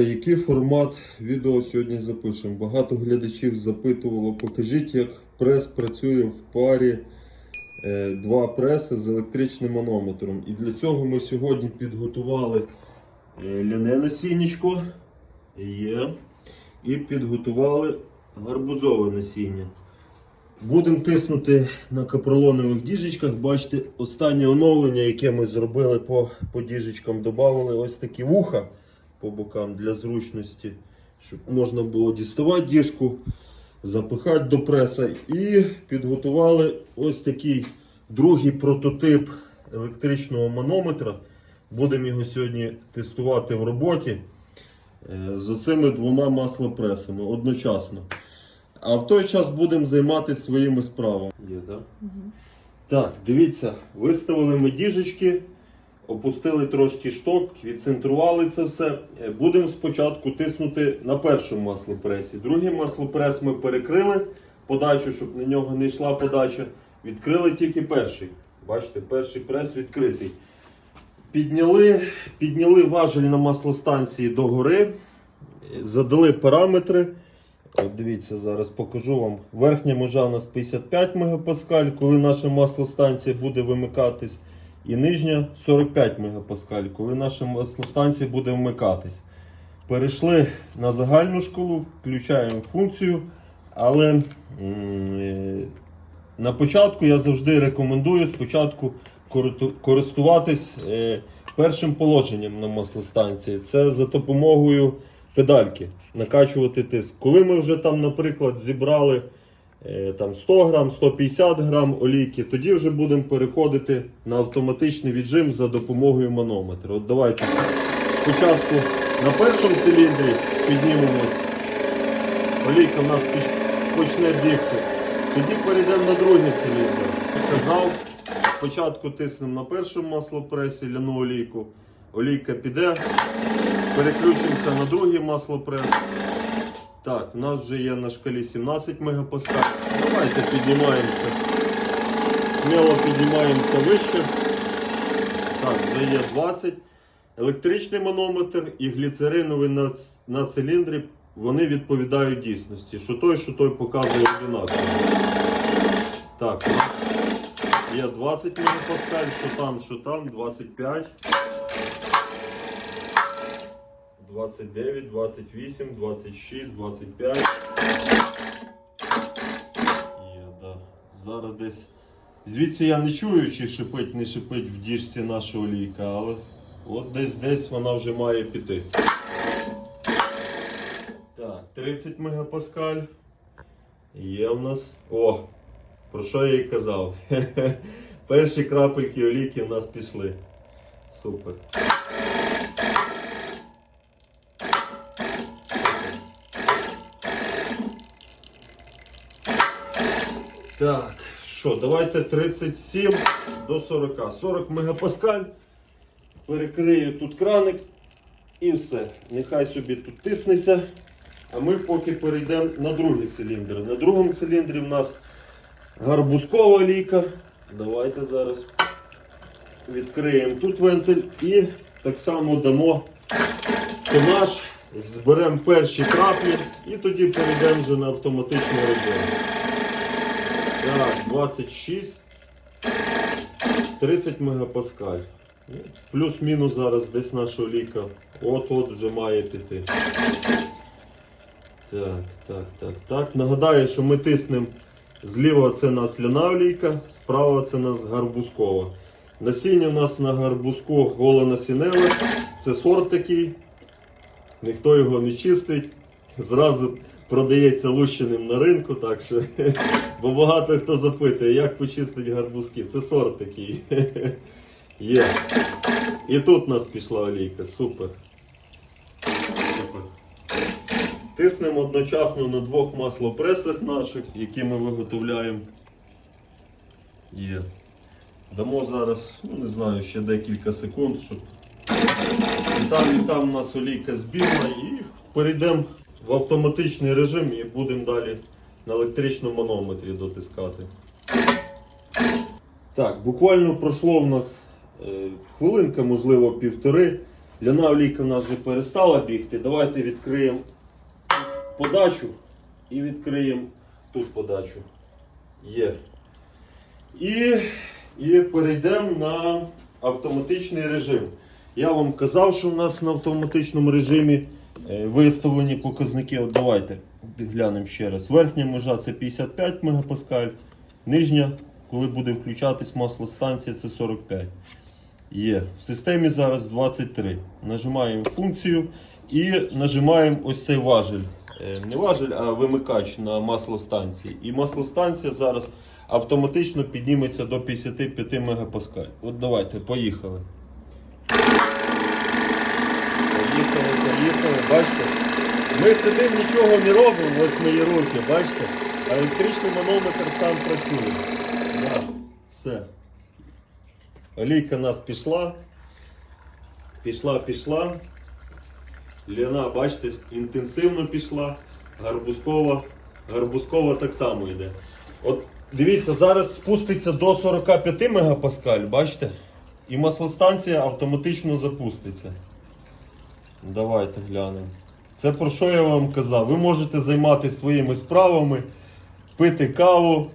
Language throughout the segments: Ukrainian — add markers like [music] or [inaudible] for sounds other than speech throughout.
Який формат відео сьогодні запишемо? Багато глядачів запитувало, покажіть, як прес працює в парі е, два преси з електричним манометром. І для цього ми сьогодні підготували е, ляне насіннячко є, і підготували гарбузове насіння. Будемо тиснути на капролонових діжечках. Бачите, останнє оновлення, яке ми зробили по, по діжечкам, додали ось такі вуха по бокам для зручності, щоб можна було діставати діжку, запихати до преса. І підготували ось такий другий прототип електричного манометра. Будемо його сьогодні тестувати в роботі е, з оцими двома маслопресами одночасно. А в той час будемо займатися своїми справами. Є, да? Так, дивіться, виставили ми діжечки, опустили трошки шток, відцентрували це все. Е, Будемо спочатку тиснути на першому маслопресі. Другий маслопрес ми перекрили подачу, щоб на нього не йшла подача. Відкрили тільки перший. Бачите, перший прес відкритий. Підняли, підняли важель на маслостанції догори, е, задали параметри. От дивіться, зараз покажу вам. Верхня межа у нас 55 мегапаскаль, коли наша маслостанція буде вимикатись. І нижня 45 мегапаскаль, коли наша маслостанція буде вмикатись. Перейшли на загальну шкалу, включаємо функцію. Але е, на початку я завжди рекомендую спочатку користуватись е, першим положенням на маслостанції. Це за допомогою педальки накачувати тиск. Коли ми вже там, наприклад, зібрали там 100 грам, 150 грам олійки, тоді вже будемо переходити на автоматичний віджим за допомогою манометра. От давайте спочатку на першому циліндрі піднімемось. Олійка в нас почне бігти. Тоді перейдемо на другий циліндр. Казав, спочатку тиснемо на першому маслопресі ляну олійку. Олійка піде. Переключимося на другий маслопрес. Так, у нас вже є на шкалі 17 мегапаскаль. Давайте піднімаємося. Сміло піднімаємося вище. Так, вже є 20. Електричний манометр і гліцериновий на, на циліндрі вони відповідають дійсності. Що той, що той показує одинаково. Так, є 20 мегапаскаль, що там, що там, 25. 29, 28, 26, 25. Є, да. Зараз десь. Звідси я не чую, чи шипить, не шипить в діжці наша олійка, але от десь десь вона вже має піти. Так, 30 мегапаскаль. Є в нас. О! Про що я і казав? [laughs] Перші крапельки олійки в нас пішли. Супер. Так, що, давайте 37 до 40. 40 мегапаскаль. Перекрию тут краник і все. Нехай собі тут тиснеться. А ми поки перейдемо на другий циліндр. На другому циліндрі в нас гарбузкова ліка. Давайте зараз відкриємо тут вентиль і так само дамо тонаж, зберемо перші краплі і тоді перейдемо вже на автоматичний режим. Так, 26, 30 мегапаскаль. Плюс-мінус зараз десь наша олійка. От-от вже має піти. Так, так, так, так. Нагадаю, що ми тиснемо зліва це у нас ляна олійка, справа це у нас гарбузкова. Насіння у нас на гарбузку голонасінеле. Це сорт такий. Ніхто його не чистить. Зразу продається лущеним на ринку, так що. [laughs] Бо багато хто запитує, як почистити гарбузки. Це сорт такий. [laughs] Є. І тут у нас пішла олійка. Супер. Тиснемо одночасно на двох маслопресах наших, які ми виготовляємо. Є. Дамо зараз, ну не знаю, ще декілька секунд, щоб і там, і там у нас олійка збірна і перейдемо в автоматичний режим і будемо далі на електричному манометрі дотискати. Так, буквально пройшло в нас е, хвилинка, можливо, півтори. Ляна олійка в нас вже перестала бігти. Давайте відкриємо подачу і відкриємо тут подачу. Є. І, і перейдемо на автоматичний режим. Я вам казав, що у нас на автоматичному режимі виставлені показники. От давайте глянемо ще раз. Верхня межа це 55 мегапаскаль, нижня, коли буде включатись маслостанція, це 45. Є. В системі зараз 23. Нажимаємо функцію і нажимаємо ось цей важель. Е, Не важель, а вимикач на маслостанції. І маслостанція зараз автоматично підніметься до 55 мегапаскаль. От давайте, поїхали. Поїхали, бачите? Ми сидимо, нічого не робимо, ось мої руки, бачите? А електричний манометр сам працює. Да. Все. Олійка у нас пішла. Пішла, пішла. Ліна, бачите, інтенсивно пішла. Гарбузкова. Гарбузкова так само йде. От дивіться, зараз спуститься до 45 мегапаскаль, бачите? І маслостанція автоматично запуститься. Давайте глянемо. Це про що я вам казав? Ви можете займатися своїми справами, пити каву,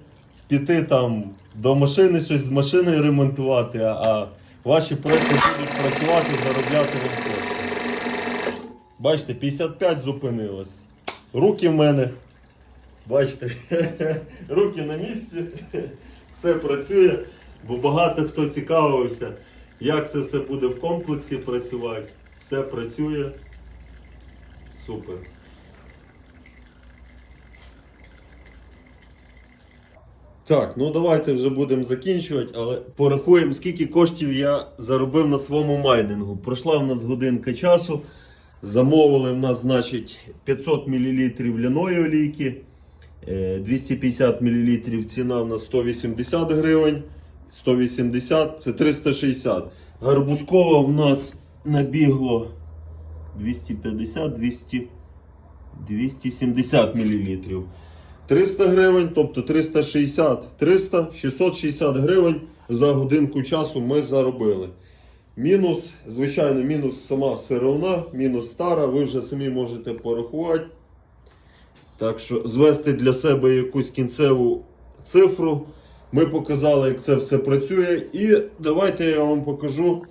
піти там до машини щось з машиною ремонтувати, а, ваші преси будуть працювати, заробляти вам кошти. Бачите, 55 зупинилось. Руки в мене. Бачите, [laughs] руки на місці, [laughs] все працює, бо багато хто цікавився, як це все буде в комплексі працювати. Все працює. Супер. Так, ну давайте вже будемо закінчувати, але порахуємо, скільки коштів я заробив на своєму майнингу. Пройшла в нас годинка часу. Замовили в нас, значить, 500 мл ляної олійки, е, 250 мл ціна в нас 180 гривень. 180 це 360. Гарбузкова в нас набігло 250, 200, 270 мл. 300 гривень, тобто 360, 300, 660 гривень за годинку часу ми заробили. Мінус, звичайно, мінус сама сировина, мінус стара, ви вже самі можете порахувати. Так що звести для себе якусь кінцеву цифру. Ми показали, як це все працює. І давайте я вам покажу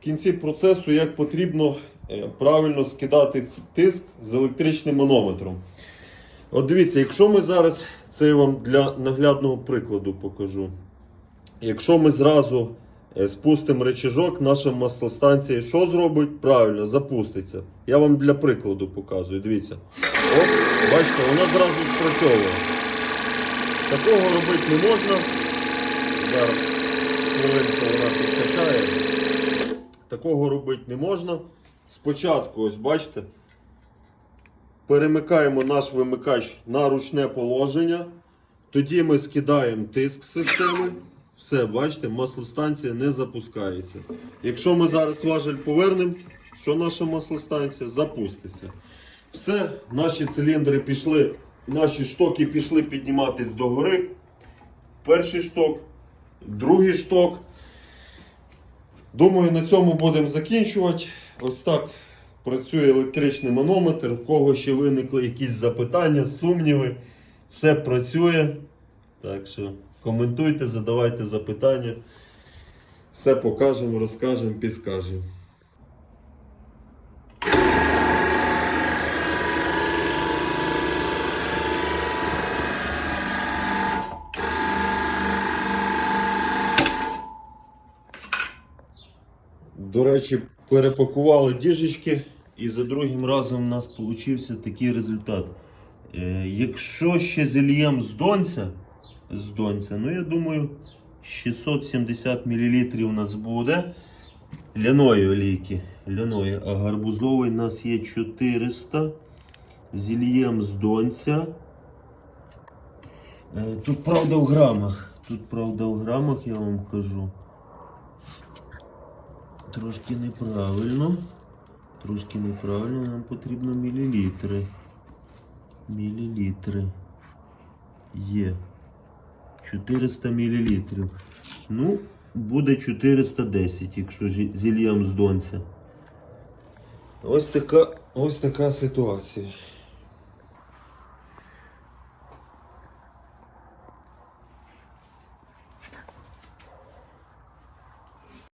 в кінці процесу, як потрібно е, правильно скидати тиск з електричним манометром. От дивіться, якщо ми зараз, це я вам для наглядного прикладу покажу. Якщо ми зразу е, спустимо речажок, наша маслостанція що зробить? Правильно, запуститься. Я вам для прикладу показую. Дивіться. Оп, бачите, вона зразу спрацьовує. Такого робити не можна. Зараз хвилинку вона підкачає. Такого робити не можна. Спочатку, ось бачите, перемикаємо наш вимикач на ручне положення. Тоді ми скидаємо тиск з системи. Все, бачите, маслостанція не запускається. Якщо ми зараз важель повернемо, що наша маслостанція запуститься. Все, наші циліндри пішли, наші штоки пішли підніматись догори. Перший шток, другий шток. Думаю, на цьому будемо закінчувати. Ось так працює електричний манометр. В кого ще виникли якісь запитання, сумніви, все працює. Так що коментуйте, задавайте запитання. Все покажемо, розкажемо, підскажемо. До речі, перепакували діжечки і за другим разом у нас получився такий результат. Е, якщо ще зільєм з донця, з донця, ну я думаю, 670 мл у нас буде ляної олійки. Ляної, а гарбузовий у нас є 400. Зільєм з донця. Е, Тут правда в грамах. Тут правда в грамах, я вам кажу. Трошки неправильно. Трошки неправильно, нам потрібно мілілітри. Мілілітри. Є. 400 мілілітрів. Ну, буде 410, якщо зі- зільєм з донця. Ось така, ось така ситуація.